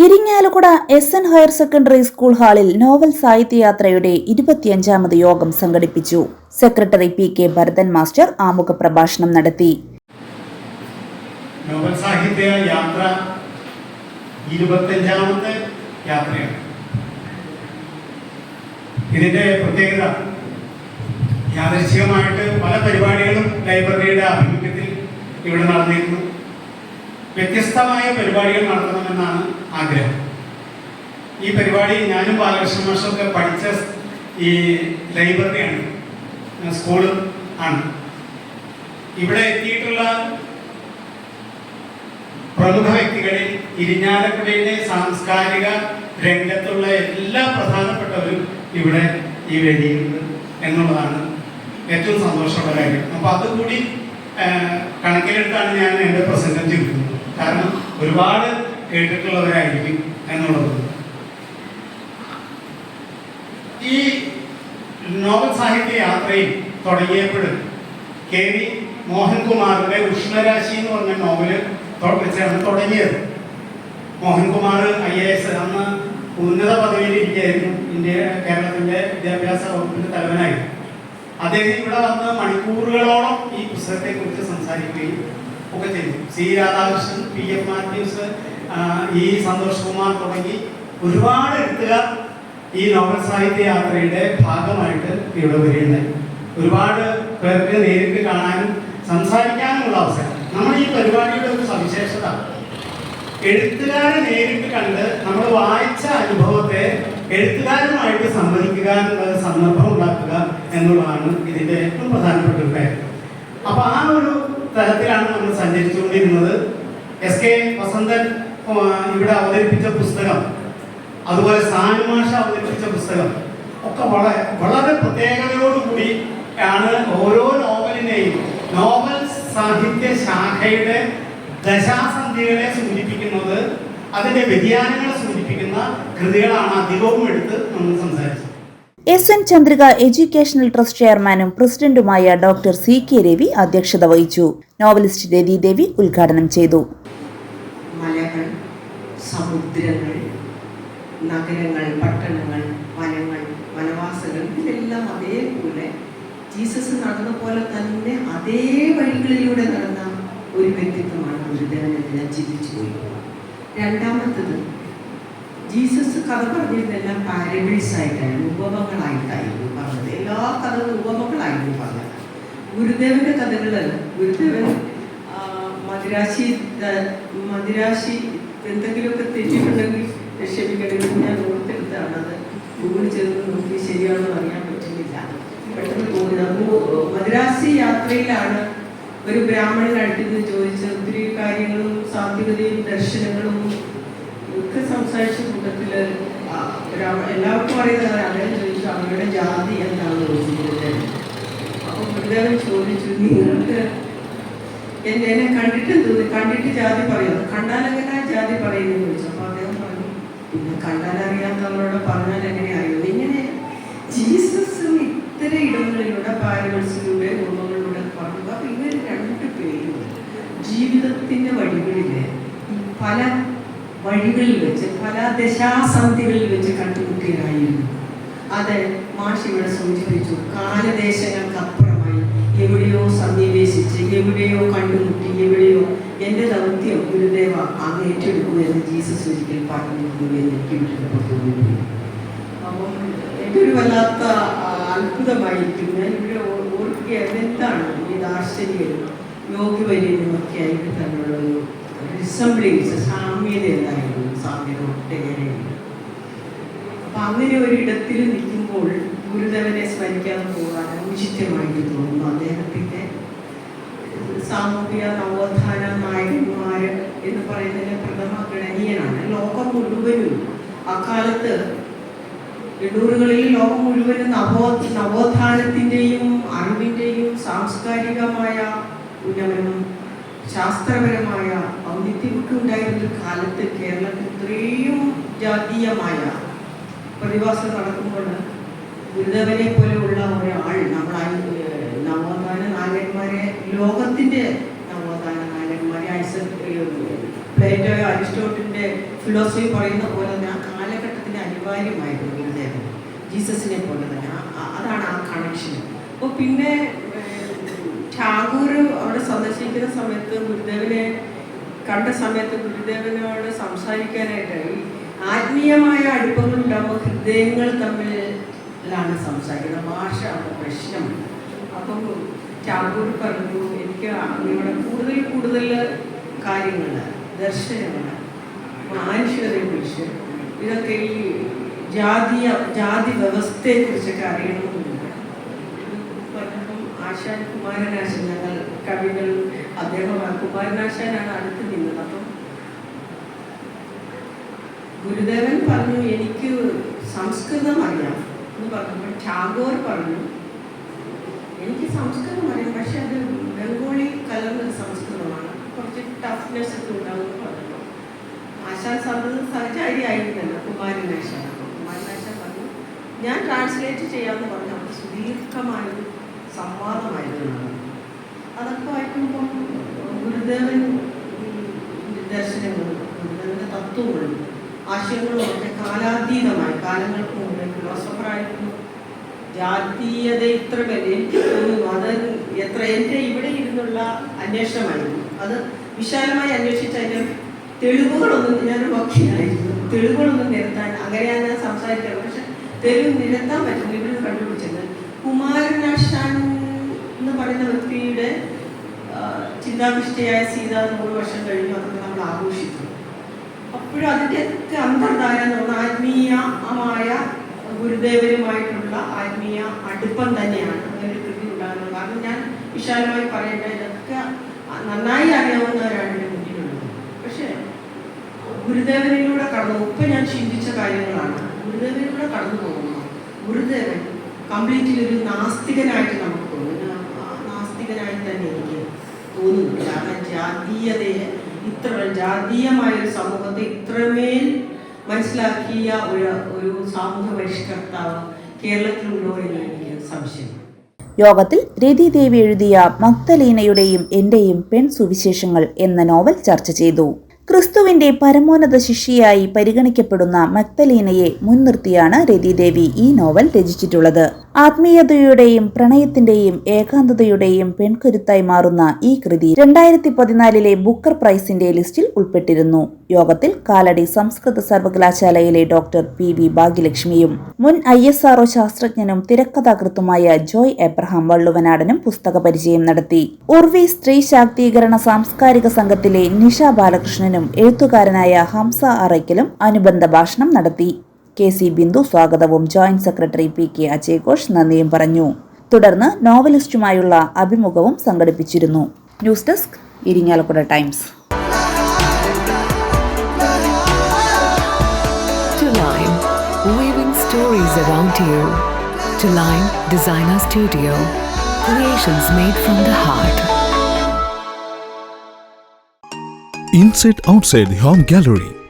Irinjalakuda S N higher secondary school ഹാളിൽ novel സാഹിത്യയാത്രയുടെ ഇരുപത്തിയഞ്ചാമത് യോഗം സംഘടിപ്പിച്ചു. Secretary P K Bharathan master ആമുഖ പ്രഭാഷണം നടത്തി. നോവൽ സാഹിത്യ യാത്ര ഇരുപത്തഞ്ചാമത്തെ യാത്രയാണ്. ഇതിന്റെ പ്രത്യേകത യാദൃശ്ചികമായിട്ട് പല പരിപാടികളും ലൈബ്രറിയുടെ ആഭിമുഖ്യത്തിൽ ഇവിടെ നടന്നിരുന്നു. വ്യത്യസ്തമായ പരിപാടികൾ നടത്തണമെന്നാണ് ആഗ്രഹം. ഈ പരിപാടി ഞാനും ബാലകൃഷ്ണ മാഷൊക്കെ പഠിച്ച ഈ ലൈബ്രറിയാണ് സ്കൂൾ ആണ്. ഇവിടെ എത്തിയിട്ടുള്ള പ്രമുഖ വ്യക്തികളിൽ ഇരിഞ്ഞാലക്കുടയിലെ സാംസ്കാരിക രംഗത്തുള്ള എല്ലാ പ്രധാനപ്പെട്ടവരും ഇവിടെ ഈ വേദിയിലുണ്ട് എന്നുള്ളതാണ് ഏറ്റവും സന്തോഷമുള്ള കാര്യം. അപ്പോൾ അതുകൂടി കണക്കിലെടുത്താണ് ഞാൻ എന്റെ പ്രസംഗം ചുരുക്കുന്നത് കാരണം ഒരുപാട് കേട്ടിട്ടുള്ളവരായിരിക്കും എന്നുള്ളത്. ഈ നോവൽ സാഹിത്യ യാത്രയിൽ തുടങ്ങിയപ്പോൾ കെ വി മോഹൻകുമാറിന്റെ ഉഷ്ണരാശി എന്ന് പറഞ്ഞ നോവൽ വെച്ചാണ് തുടങ്ങിയത്. മോഹൻകുമാർ ഐ എ എസ് അന്ന് ഉന്നത പദവിയിലിരിക്കുകയായിരുന്നു. ഇന്ത്യ കേരളത്തിന്റെ വിദ്യാഭ്യാസ വകുപ്പിന്റെ തലവനായിരുന്നു. അദ്ദേഹം ഇവിടെ വന്ന് മണിക്കൂറുകളോളം ഈ പുസ്തകത്തെ കുറിച്ച് സംസാരിക്കുകയും ഒക്കെ ചെയ്തു. C Radhakrishnan P F Mathews E Santhosh Kumar തുടങ്ങി ഒരുപാട് എഴുത്തുകാർ ഈ നോവൽ സാഹിത്യ യാത്രയുടെ ഭാഗമായിട്ട് ഇവിടെ വരികയുണ്ടായി ഒരുപാട് പേർക്ക് നേരിട്ട് കാണാനും സംസാരിക്കാനുമുള്ള അവസരം. നമ്മുടെ ഈ പരിപാടിയുടെ ഒരു സവിശേഷത. എഴുത്തുകാരെ നേരിട്ട് കണ്ട് നമ്മൾ വായിച്ച അനുഭവത്തെ എഴുത്തുകാരുമായിട്ട് സംവദിക്കുക എന്നുള്ള സന്ദർഭം ഉണ്ടാക്കുക എന്നുള്ളതാണ് ഇതിന്റെ ഏറ്റവും പ്രധാനപ്പെട്ട ഒരു കാര്യം. അപ്പൊ ആ ഒരു തലത്തിലാണ് നമ്മൾ സഞ്ചരിച്ചുകൊണ്ടിരുന്നത്. എസ് കെ വസന്തൻ ഇവിടെ അവതരിപ്പിച്ച പുസ്തകം അതുപോലെ സാനുമാഷ അവതരിപ്പിച്ച പുസ്തകം ഒക്കെ വളരെ വളരെ പ്രത്യേകതയോടുകൂടി ആണ് ഓരോ നോവലിനെയും നോവൽ സാഹിത്യ ശാഖയുടെ ദശാസന്ധികളെ സൂചിപ്പിക്കുന്നത് അതിന്റെ വ്യതിയാനങ്ങളെ സൂചിപ്പിക്കുന്ന കൃതികളാണ് അധികവും എടുത്ത് നമ്മൾ സംസാരിച്ചത്. S N Chandrika educational trust ചെയർമാനും പ്രസിഡന്റുമായ ഡോക്ടർ സി കെ രവി അധ്യക്ഷത വഹിച്ചു. നോവലിസ്റ്റ് രതി ദേവി ഉദ്ഘാടനം ചെയ്തു. മലകൾ സമുദ്രങ്ങൾ നഗരങ്ങൾ പട്ടണങ്ങൾ വനങ്ങൾ വനവാസങ്ങൾ ഇതെല്ലാം അതേപോലെ ജീസസ് നടന്ന പോലെ തന്നെ അതേ വഴികളിലൂടെ നടന്ന ഒരു വ്യക്തിത്വമാണ് ഗുരുദേവൻ ഞാൻ ചിന്തിച്ചു പോയി. രണ്ടാമത്തത് ജീസസ് കഥ പറഞ്ഞിരുന്നെല്ലാം പാരബിൾസ് ആയിട്ടായിരുന്നു ഉപമകളായിട്ടായിരുന്നു പറഞ്ഞത്. എല്ലാ കഥകളും ഉപമകളായിരുന്നു പറഞ്ഞത്. ഗുരുദേവന്റെ കഥകൾ ഗുരുദേവൻ മദിരാശി മദിരാശി എന്തെങ്കിലുമൊക്കെ തെറ്റിയിട്ടുണ്ടെങ്കിൽ ക്ഷമിക്കണമെങ്കിൽ ഞാൻ ഓർത്തെടുത്താണ് അത്. ഗൂഗിൾ ചെയ്ത് നോക്കി ശരിയാണെന്ന് അറിയാൻ പറ്റുന്നില്ല. പെട്ടെന്ന് പോകുന്നത്. മദ്രാസി യാത്രയിലാണ് ഒരു ബ്രാഹ്മണനായിട്ട് ചോദിച്ചത്. ചോദിച്ച ഒത്തിരി കാര്യങ്ങളും സാത്വികതയും ദർശനങ്ങളും ഒക്കെ സംസാരിച്ച കൂട്ടത്തിൽ എല്ലാവർക്കും അറിയുന്നത് അദ്ദേഹം ചോദിച്ചു അവരുടെ ജാതി എന്താണെന്ന് ചോദിച്ചിട്ടുണ്ട് അപ്പൊ ഗുരുദേവൻ ചോദിച്ചു നിങ്ങൾക്ക് എന്നെ എന്നെ കണ്ടിട്ട് കണ്ടിട്ട് ജാതി പറയുന്നു കണ്ടാൽ എങ്ങനെ ജാതി പറയുന്നു ചോദിച്ചു. അപ്പൊ അദ്ദേഹം പറഞ്ഞു പിന്നെ കണ്ടാൽ അറിയാത്തവരോട് പറഞ്ഞാൽ എങ്ങനെ അറിയുന്നു ഇങ്ങനെ ജീസസും ഇത്തരം ഇടങ്ങളിലൂടെ പാരമ്പര്യത്തിലൂടെ ഗുണങ്ങളിലൂടെ പറഞ്ഞു. അപ്പൊ ഇവർ രണ്ട് പേരും ജീവിതത്തിന്റെ വഴികളിലെ പല വഴികളിൽ വെച്ച് പല ദശാസന്ധികളിൽ വെച്ച് കണ്ടുമുട്ടിയതായിരുന്നു. അത് മാഷ് ഇവിടെ സൂചിപ്പിച്ചു. കാലദേശങ്ങൾക്കപ്പുറമായി എവിടെയോ സന്നിവേശിച്ച് എവിടെയോ കണ്ടുമുട്ടി എവിടെയോ എന്റെ ദൗത്യം ഗുരുദേവ അങ്ങ് ഏറ്റെടുക്കൂ എന്ന് ജീസസ് ഒരിക്കൽ എന്ന് എനിക്ക് വിട്ടപ്പോൾ അപ്പം എന്റെ ഒരു വല്ലാത്ത അത്ഭുതമായിരിക്കും. ഞാൻ ഇവിടെ ഓർക്കുക എന്താണ് ഈ ദാർശനികരും ഒക്കെ ആയിട്ട് തന്നെയുള്ള ഒരു റിസംബ്ലിങ്സ് സാമ്യത എന്തായിരുന്നു സാമ്യത ഒട്ടേറെയുണ്ട്. അപ്പൊ അങ്ങനെ ഒരിടത്തിൽ നിൽക്കുമ്പോൾ ഗുരുദേവനെ സ്മരിക്കാതെ പോകാൻ ഔചിത്യമായിട്ട് തോന്നുന്നു അദ്ദേഹത്തിന്റെ സാമൂഹിക നവോത്ഥാന നായകന്മാർ എന്ന് പറയുന്നതിന് പ്രഥമ ഗണനീയനാണ്. ലോകം മുഴുവനും അക്കാലത്ത് എണ്ണൂറുകളിൽ ലോകം മുഴുവനും നവോ നവോത്ഥാനത്തിന്റെയും അറിവിന്റെയും സാംസ്കാരികമായ ഉന്നമനം ശാസ്ത്രപരമായ ഒരു കാലത്ത് കേരളത്തിൽ ഇത്രയും ജാതീയമായ പ്രതിഭാസം നടക്കുമ്പോൾ ഗുരുദേവനെ പോലെയുള്ള ഒരാൾ ഏഹ് നവോത്ഥാന നായകന്മാരെ ലോകത്തിന്റെ നവോത്ഥാന നായകന്മാരെ ഐസക് പ്ലേറ്റോ അരിസ്റ്റോട്ടിന്റെ ഫിലോസഫി പറയുന്ന പോലെ തന്നെ ആ കാലഘട്ടത്തിന്റെ അനിവാര്യമായിരുന്നു ഗുരുദേവൻ. ജീസസിനെ പോലെ തന്നെ. അതാണ് ആ കണക്ഷൻ അപ്പോൾ പിന്നെ ടാഗോർ അവിടെ സന്ദർശിക്കുന്ന സമയത്ത് ഗുരുദേവനെ കണ്ട സമയത്ത് ഗുരുദേവനോട് സംസാരിക്കാനായിട്ടായി ആത്മീയമായ അടുപ്പങ്ങൾ ഉണ്ടാകുമ്പോൾ ഹൃദയങ്ങൾ തമ്മിലാണ് സംസാരിക്കുന്നത്. ഭാഷ പ്രശ്നമാണ് അപ്പം ടാഗൂർ പറഞ്ഞു എനിക്ക് അങ്ങയുടെ കൂടുതൽ കൂടുതൽ കാര്യങ്ങൾ ദർശനങ്ങൾ മാനുഷികതയെക്കുറിച്ച് ഇതൊക്കെ ഈ ജാതീയ ജാതി വ്യവസ്ഥയെക്കുറിച്ചൊക്കെ അറിയണമെന്നുണ്ട്. പറഞ്ഞപ്പം ആശാൻ കുമാരനാശൻ ഞങ്ങൾ കവികൾ അദ്ദേഹം കുമാരനാശാനാണ് അടുത്ത് നിന്നത്. അപ്പം ഗുരുദേവൻ പറഞ്ഞു എനിക്ക് സംസ്കൃതം അറിയാം എന്ന് പറഞ്ഞപ്പോൾ ടാഗോർ പറഞ്ഞു എനിക്ക് സംസ്കൃതം അറിയാം പക്ഷെ അത് ബംഗോളി കലർന്ന സംസ്കൃതമാണ്. കുറച്ച് ടഫ്നെസ് ഒക്കെ ഉണ്ടാവും പറഞ്ഞു ആശാൻ സാറിന് സഹചാരിയായിരുന്നല്ലോ കുമാരനാശാൻ അപ്പോൾ കുമാരനാശാൻ പറഞ്ഞു ഞാൻ ട്രാൻസ്ലേറ്റ് ചെയ്യാമെന്ന് പറഞ്ഞു അപ്പോൾ സുദീർഘമായൊരു സംവാദമായിരുന്നു അത്. അതൊക്കെ വായിക്കുമ്പം ഗുരുദേവൻ ഉം, ദർശനങ്ങളും ഗുരുദേവന്റെ തത്വങ്ങളും ആശയങ്ങളും ഒക്കെ കാലാതീതമായി കാലങ്ങൾക്ക് മുമ്പേ ഫിലോസഫറായിരുന്നു. ജാതീയത ഇത്ര വരെ അത് എത്ര എന്റെ ഇവിടെ ഇരുന്നുള്ള അന്വേഷണമായിരുന്നു. അത് വിശാലമായി അന്വേഷിച്ച അതിന്റെ തെളിവുകളൊന്നും ഞാനൊരു പക്ഷിയായിരുന്നു തെളിവുകളൊന്നും നിരത്താൻ അങ്ങനെയാണ് ഞാൻ സംസാരിക്കുന്നത് പക്ഷെ തെളിവ് നിരത്താൻ പറ്റും ഇവിടെ കണ്ടുപിടിച്ചത് കുമാരനാശാൻ എന്ന് പറയുന്ന വ്യക്തിയുടെ ചിന്താവിഷ്ടയായ സീത നൂറ് വർഷം കഴിഞ്ഞു. അതൊക്കെ നമ്മൾ ആഘോഷിച്ചു അപ്പോഴും അതിന്റെ ഒക്കെ അന്തർധാര എന്ന് പറഞ്ഞാൽ ആത്മീയമായ ഗുരുദേവരുമായിട്ടുള്ള ആത്മീയ അടുപ്പം തന്നെയാണ് അങ്ങനെ കൃതി ഉണ്ടാകുന്നത്. കാരണം ഞാൻ വിശാലമായി പറയേണ്ട ഇതൊക്കെ നന്നായി അറിയാവുന്നവരാണ് എന്റെ മുന്നിലുള്ളത് പക്ഷേ ഗുരുദേവനിലൂടെ കടന്നു ഇപ്പം ഞാൻ ചിന്തിച്ച കാര്യങ്ങളാണ്. ഗുരുദേവനിലൂടെ കടന്നു പോകുന്നു ഗുരുദേവൻ കംപ്ലീറ്റ്ലി ഒരു നാസ്തികനായിട്ട് നമുക്ക് തോന്നുന്നു. നാസ്തികനായി തന്നെ എനിക്ക് തോന്നുന്നു. കാരണം ജാതീയതയെ ഇത്ര ജാതീയമായ ഒരു സമൂഹത്തെ ഇത്രമേൽ മനസ്സിലാക്കിയ ഒരു ഒരു സാമൂഹ്യ പരിഷ്കർത്താവ് കേരളത്തിലുണ്ടോ എന്ന് എനിക്ക് സംശയം. യോഗത്തിൽ രതിദേവി എഴുതിയ മക്തലീനയുടെയും എന്റെയും പെൺ സുവിശേഷങ്ങൾ എന്ന നോവൽ ചർച്ച ചെയ്തു. ക്രിസ്തുവിന്റെ പരമോന്നത ശിഷ്യയായി പരിഗണിക്കപ്പെടുന്ന മക്തലീനയെ മുൻനിർത്തിയാണ് രതിദേവി ഈ നോവൽ രചിച്ചിട്ടുള്ളത്. ആത്മീയതയുടെയും പ്രണയത്തിന്റെയും ഏകാന്തതയുടെയും പെൺകരുത്തായി മാറുന്ന ഈ കൃതി രണ്ടായിരത്തി പതിനാലിലെ ബുക്കർ പ്രൈസിന്റെ ലിസ്റ്റിൽ ഉൾപ്പെട്ടിരുന്നു. യോഗത്തിൽ കാലടി സംസ്കൃത സർവകലാശാലയിലെ ഡോക്ടർ പി വി ഭാഗ്യലക്ഷ്മിയും മുൻ ഐ എസ് ആർഒ ശാസ്ത്രജ്ഞനും തിരക്കഥാകൃത്തുമായ ജോയ് എബ്രഹാം വള്ളുവനാടനും പുസ്തക പരിചയം നടത്തി. ഉർവി സ്ത്രീ ശാക്തീകരണ സാംസ്കാരിക സംഘത്തിലെ നിഷ ബാലകൃഷ്ണനും എഴുത്തുകാരനായ ഹംസ അറയ്ക്കലും അനുബന്ധ ഭാഷണം നടത്തി. കെ സി ബിന്ദു സ്വാഗതവും ജോയിന്റ് സെക്രട്ടറി പി കെ അജയഘോഷ് നന്ദിയും പറഞ്ഞു. തുടർന്ന് നോവലിസ്റ്റുമായുള്ള അഭിമുഖവും സംഘടിപ്പിച്ചിരുന്നു. News desk Irinjalakuda Times. To weaving stories around you. To Line Designer Studio, creations made from the heart. Inside outside home gallery